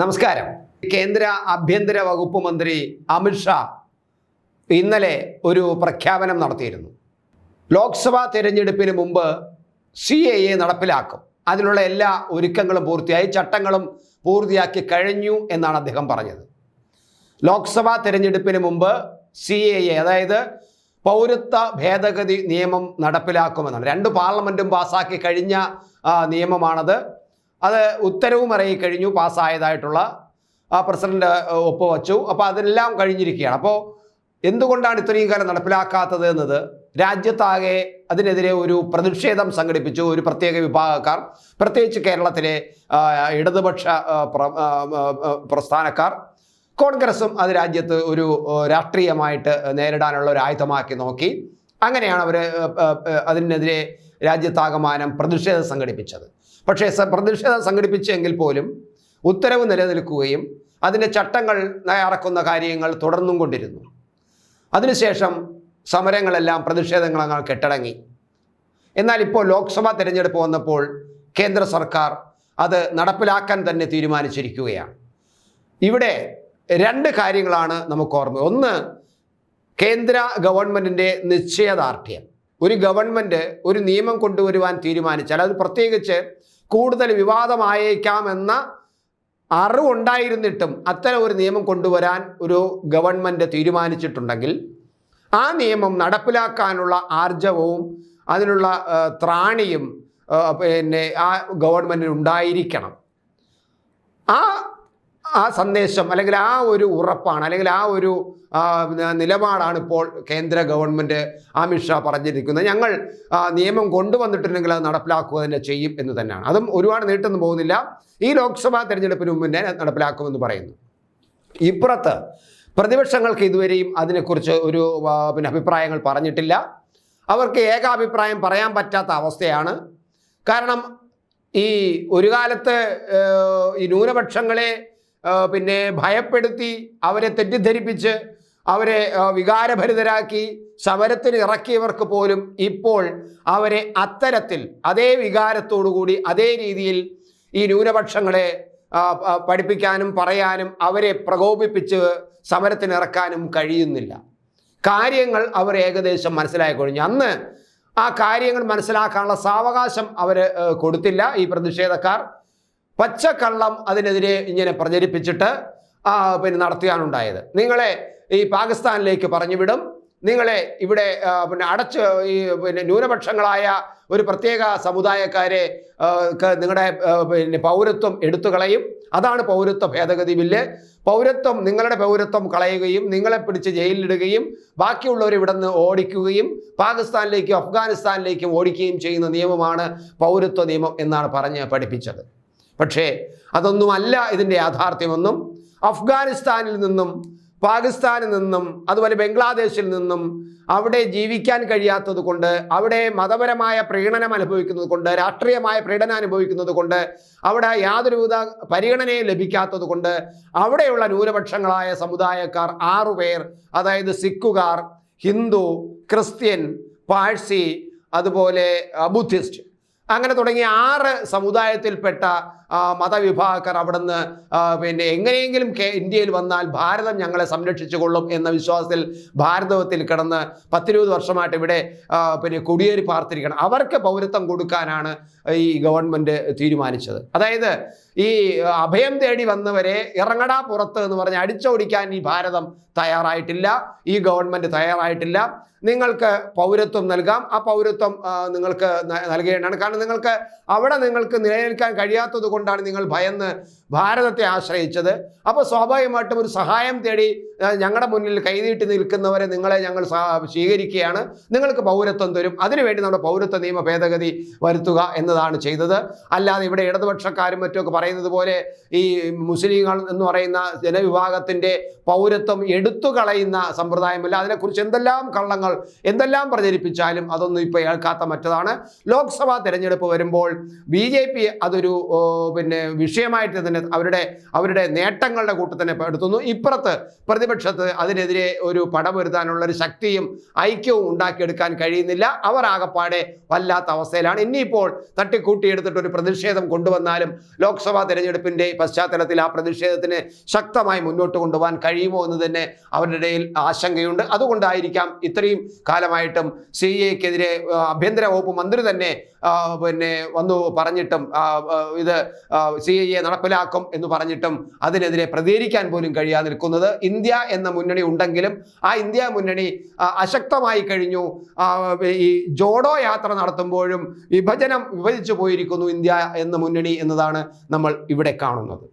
നമസ്കാരം. കേന്ദ്ര ആഭ്യന്തര വകുപ്പ് മന്ത്രി അമിത്ഷാ ഇന്നലെ ഒരു പ്രഖ്യാപനം നടത്തിയിരുന്നു. ലോക്സഭാ തിരഞ്ഞെടുപ്പിന് മുമ്പ് സി എ എ നടപ്പിലാക്കും. അതിനുള്ള എല്ലാ ഒരുക്കങ്ങളും പൂർത്തിയായി ചട്ടങ്ങളും പൂർത്തിയാക്കി കഴിഞ്ഞു എന്നാണ് അദ്ദേഹം പറഞ്ഞത്. ലോക്സഭാ തിരഞ്ഞെടുപ്പിന് മുമ്പ് സി എ എ അതായത് പൗരത്വ ഭേദഗതി നിയമം നടപ്പിലാക്കുമെന്നാണ്. രണ്ട് പാർലമെന്റും പാസ്സാക്കി കഴിഞ്ഞ നിയമമാണത്. അത് ഉത്തരവും ഇറങ്ങിക്കഴിഞ്ഞു പാസ്സായതായിട്ടുള്ള പ്രസിഡന്റ് ഒപ്പുവച്ചു. അപ്പോൾ അതെല്ലാം കഴിഞ്ഞിരിക്കുകയാണ്. അപ്പോൾ എന്തുകൊണ്ടാണ് ഇത്രയും കാലം നടപ്പിലാക്കാത്തത് എന്നത്? രാജ്യത്താകെ അതിനെതിരെ ഒരു പ്രതിഷേധം സംഘടിപ്പിച്ചു ഒരു പ്രത്യേക വിഭാഗക്കാർ. പ്രത്യേകിച്ച് കേരളത്തിലെ ഇടതുപക്ഷ പ്രസ്ഥാനക്കാർ. കോൺഗ്രസും അത് രാജ്യത്ത് ഒരു രാഷ്ട്രീയമായിട്ട് നേരിടാനുള്ള ഒരു ആയുധമാക്കി നോക്കി. അങ്ങനെയാണ് അവർ അതിനെതിരെ രാജ്യത്താകമാനം പ്രതിഷേധം സംഘടിപ്പിച്ചത്. പക്ഷേ പ്രതിഷേധം സംഘടിപ്പിച്ചെങ്കിൽ പോലും ഉത്തരവ് നിലനിൽക്കുകയും അതിന്റെ ചട്ടങ്ങൾ തയ്യാറാക്കുന്ന കാര്യങ്ങൾ തുടർന്നും കൊണ്ടിരുന്നു. അതിനുശേഷം സമരങ്ങളെല്ലാം പ്രതിഷേധങ്ങളങ്ങൾ കെട്ടടങ്ങി. എന്നാൽ ഇപ്പോൾ ലോക്സഭാ തിരഞ്ഞെടുപ്പ് വന്നപ്പോൾ കേന്ദ്ര സർക്കാർ അത് നടപ്പിലാക്കാൻ തന്നെ തീരുമാനിച്ചിരിക്കുകയാണ്. ഇവിടെ രണ്ട് കാര്യങ്ങളാണ് നമുക്ക് ഓർമ്മ ഒന്ന് കേന്ദ്ര ഗവൺമെന്റിന്റെ നിശ്ചയദാർഢ്യം. ഒരു ഗവൺമെന്റ് ഒരു നിയമം കൊണ്ടുവരുവാൻ തീരുമാനിച്ചാൽ അത് പ്രത്യേകിച്ച് കൂടുതൽ വിവാദമായേക്കാമെന്ന അറിവുണ്ടായിരുന്നിട്ടും അത്തരം ഒരു നിയമം കൊണ്ടുവരാൻ ഒരു ഗവൺമെന്റ് തീരുമാനിച്ചിട്ടുണ്ടെങ്കിൽ ആ നിയമം നടപ്പിലാക്കാനുള്ള ആർജവവും അതിനുള്ള ത്രാണിയും പിന്നെ ആ ഗവൺമെന്റിന് ഉണ്ടായിരിക്കണം. ആ ആ സന്ദേശം അല്ലെങ്കിൽ ആ ഒരു ഉറപ്പാണ് അല്ലെങ്കിൽ ആ ഒരു നിലപാടാണ് ഇപ്പോൾ കേന്ദ്ര ഗവൺമെന്റ് അമിത്ഷാ പറഞ്ഞിരിക്കുന്നത്. ഞങ്ങൾ നിയമം കൊണ്ടുവന്നിട്ടുണ്ടെങ്കിൽ അത് നടപ്പിലാക്കുക തന്നെ ചെയ്യും എന്ന് തന്നെയാണ്. അതും ഒരുപാട് നീട്ടൊന്നും പോകുന്നില്ല. ഈ ലോക്സഭാ തെരഞ്ഞെടുപ്പിന് മുന്നേ നടപ്പിലാക്കുമെന്ന് പറയുന്നു. ഇപ്പുറത്ത് പ്രതിപക്ഷങ്ങൾക്ക് ഇതുവരെയും അതിനെക്കുറിച്ച് ഒരു പിന്നെ അഭിപ്രായങ്ങൾ പറഞ്ഞിട്ടില്ല. അവർക്ക് ഏകാഭിപ്രായം പറയാൻ പറ്റാത്ത അവസ്ഥയാണ്. കാരണം ഈ ഒരു കാലത്ത് ഈ ന്യൂനപക്ഷങ്ങളെ പിന്നെ ഭയപ്പെടുത്തി അവരെ തെറ്റിദ്ധരിപ്പിച്ച് അവരെ വികാരഭരിതരാക്കി സമരത്തിന് ഇറക്കിയവർക്ക് പോലും ഇപ്പോൾ അവരെ അത്തരത്തിൽ അതേ വികാരത്തോടുകൂടി അതേ രീതിയിൽ ഈ ന്യൂനപക്ഷങ്ങളെ പഠിപ്പിക്കാനും പറയാനും അവരെ പ്രകോപിപ്പിച്ച് സമരത്തിന് ഇറക്കാനും കഴിയുന്നില്ല. കാര്യങ്ങൾ അവർ ഏകദേശം മനസ്സിലാക്കി കഴിഞ്ഞു. അന്ന് ആ കാര്യങ്ങൾ മനസ്സിലാക്കാനുള്ള സാവകാശം അവർ കൊടുത്തില്ല ഈ പ്രതിഷേധക്കാർ. പച്ചക്കള്ളം അതിനെതിരെ ഇങ്ങനെ പ്രചരിപ്പിച്ചിട്ട് പിന്നെ നടത്തുകയാണുണ്ടായത്. നിങ്ങളെ ഈ പാകിസ്ഥാനിലേക്ക് പറഞ്ഞു വിടും നിങ്ങളെ ഇവിടെ പിന്നെ അടച്ച് ഈ പിന്നെ ന്യൂനപക്ഷങ്ങളായ ഒരു പ്രത്യേക സമുദായക്കാരെ നിങ്ങളുടെ പിന്നെ പൗരത്വം എടുത്തു കളയും. അതാണ് പൗരത്വ ഭേദഗതി ബില്ല്. പൗരത്വം നിങ്ങളുടെ പൗരത്വം കളയുകയും നിങ്ങളെ പിടിച്ച് ജയിലിലിടുകയും ബാക്കിയുള്ളവർ ഇവിടെ നിന്ന് ഓടിക്കുകയും പാകിസ്ഥാനിലേക്കും അഫ്ഗാനിസ്ഥാനിലേക്കും ഓടിക്കുകയും ചെയ്യുന്ന നിയമമാണ് പൗരത്വ നിയമം എന്നാണ് പറഞ്ഞ് പഠിപ്പിച്ചത്. പക്ഷേ അതൊന്നുമല്ല ഇതിന്റെ യാഥാർത്ഥ്യമൊന്നും. അഫ്ഗാനിസ്ഥാനിൽ നിന്നും പാകിസ്ഥാനിൽ നിന്നും അതുപോലെ ബംഗ്ലാദേശിൽ നിന്നും അവിടെ ജീവിക്കാൻ കഴിയാത്തത് കൊണ്ട് അവിടെ മതപരമായ പ്രീണനം അനുഭവിക്കുന്നത് കൊണ്ട് രാഷ്ട്രീയമായ പ്രീണനം അനുഭവിക്കുന്നത് കൊണ്ട് അവിടെ യാതൊരുവിധ പരിഗണനയും ലഭിക്കാത്തത് കൊണ്ട് അവിടെയുള്ള ന്യൂനപക്ഷങ്ങളായ സമുദായക്കാർ ആറുപേർ അതായത് സിക്കുകാർ ഹിന്ദു ക്രിസ്ത്യൻ പാഴ്സി അതുപോലെ ബുദ്ധിസ്റ്റ്. അങ്ങനെ തുടങ്ങിയ ആറ് സമുദായത്തിൽപ്പെട്ട മതവിഭാഗക്കാർ അവിടുന്ന് നിന്ന് പിന്നെ എങ്ങനെയെങ്കിലും ഇന്ത്യയിൽ വന്നാൽ ഭാരതം ഞങ്ങളെ സംരക്ഷിച്ചു കൊള്ളും എന്ന വിശ്വാസത്തിൽ ഭാരതത്തിൽ കിടന്ന് പത്തിരുപത് വർഷമായിട്ട് ഇവിടെ പിന്നെ കുടിയേറി പാർത്തിരിക്കണം. അവർക്ക് പൗരത്വം കൊടുക്കാനാണ് ഈ ഗവൺമെന്റ് തീരുമാനിച്ചത്. അതായത് ഈ അഭയം തേടി വന്നവരെ ഇറങ്ങടാ പുറത്ത് എന്ന് പറഞ്ഞ് അടിച്ചോടിക്കാൻ ഈ ഭാരതം തയ്യാറായിട്ടില്ല. ഈ ഗവൺമെന്റ് തയ്യാറായിട്ടില്ല. നിങ്ങൾക്ക് പൗരത്വം നൽകാം. ആ പൗരത്വം നിങ്ങൾക്ക് നൽകേണ്ടതാണ്. കാരണം നിങ്ങൾക്ക് അവിടെ നിങ്ങൾക്ക് നിലനിൽക്കാൻ കഴിയാത്തത് കൊണ്ടാണ് നിങ്ങൾ ഭയന്ന് ഭാരതത്തെ ആശ്രയിച്ചത്. അപ്പോൾ സ്വാഭാവികമായിട്ടും ഒരു സഹായം തേടി ഞങ്ങളുടെ മുന്നിൽ കൈനീട്ടി നിൽക്കുന്നവരെ നിങ്ങളെ ഞങ്ങൾ സ്വീകരിക്കുകയാണ്. നിങ്ങൾക്ക് പൗരത്വം തരും. അതിനുവേണ്ടി നമ്മുടെ പൗരത്വ നിയമ ഭേദഗതി വരുത്തുക എന്നതാണ് ചെയ്തത്. അല്ലാതെ ഇവിടെ ഇടതുപക്ഷക്കാരും മറ്റുമൊക്കെ പറയുന്നത് പോലെ ഈ മുസ്ലിങ്ങൾ എന്ന് പറയുന്ന ജനവിഭാഗത്തിന്റെ പൗരത്വം എടുത്തു കളയുന്ന സമ്പ്രദായമല്ല. അതിനെക്കുറിച്ച് എന്തെല്ലാം കള്ളങ്ങൾ എന്തെല്ലാം പ്രചരിപ്പിച്ചാലും അതൊന്നും ഇപ്പോൾ ഏൽക്കാത്ത മറ്റതാണ്. ലോക്സഭാ തിരഞ്ഞെടുപ്പ് വരുമ്പോൾ ബി ജെ പി അതൊരു പിന്നെ വിഷയമായിട്ട് തന്നെ അവരുടെ അവരുടെ നേട്ടങ്ങളുടെ കൂട്ടത്തിന് പെടുത്തുന്നു ഇപ്പുറത്ത് പ്രതിപക്ഷത്ത് അതിനെതിരെ ഒരു പടപൊരുത്താനുള്ള ഒരു ശക്തിയും ഐക്യവും ഉണ്ടാക്കിയെടുക്കാൻ കഴിയുന്നില്ല. അവർ ആകപ്പാടെ വല്ലാത്ത അവസ്ഥയിലാണ്. ഇനിയിപ്പോൾ തട്ടിക്കൂട്ടിയെടുത്തിട്ട് ഒരു പ്രതിഷേധം കൊണ്ടുവന്നാലും ലോക്സഭാ തെരഞ്ഞെടുപ്പിന്റെ പശ്ചാത്തലത്തിൽ ആ പ്രതിഷേധത്തിന് ശക്തമായി മുന്നോട്ട് കൊണ്ടുപോകാൻ കഴിയുമോ എന്ന് തന്നെ അവരുടെ ഇടയിൽ ആശങ്കയുണ്ട്. അതുകൊണ്ടായിരിക്കാം ഇത്രയും കാലമായിട്ടും സി എക്കെതിരെ ആഭ്യന്തര വകുപ്പ് മന്ത്രി തന്നെ പിന്നെ വന്നു പറഞ്ഞിട്ടും ഇത് സി എ നടപ്പിലാക്കും എന്ന് പറഞ്ഞിട്ടും അതിനെതിരെ പ്രതികരിക്കാൻ പോലും കഴിയാതെ നിൽക്കുന്നത് ഇന്ത്യ എന്ന മുന്നണി ഉണ്ടെങ്കിലും ആ ഇന്ത്യ മുന്നണി അശക്തമായി കഴിഞ്ഞു. ഈ ജോഡോ യാത്ര നടത്തുമ്പോഴും വിഭജനം വിഭജിച്ചു പോയിരിക്കുന്നു ഇന്ത്യ എന്ന മുന്നണി എന്നതാണ് നമ്മൾ ഇവിടെ കാണുന്നത്.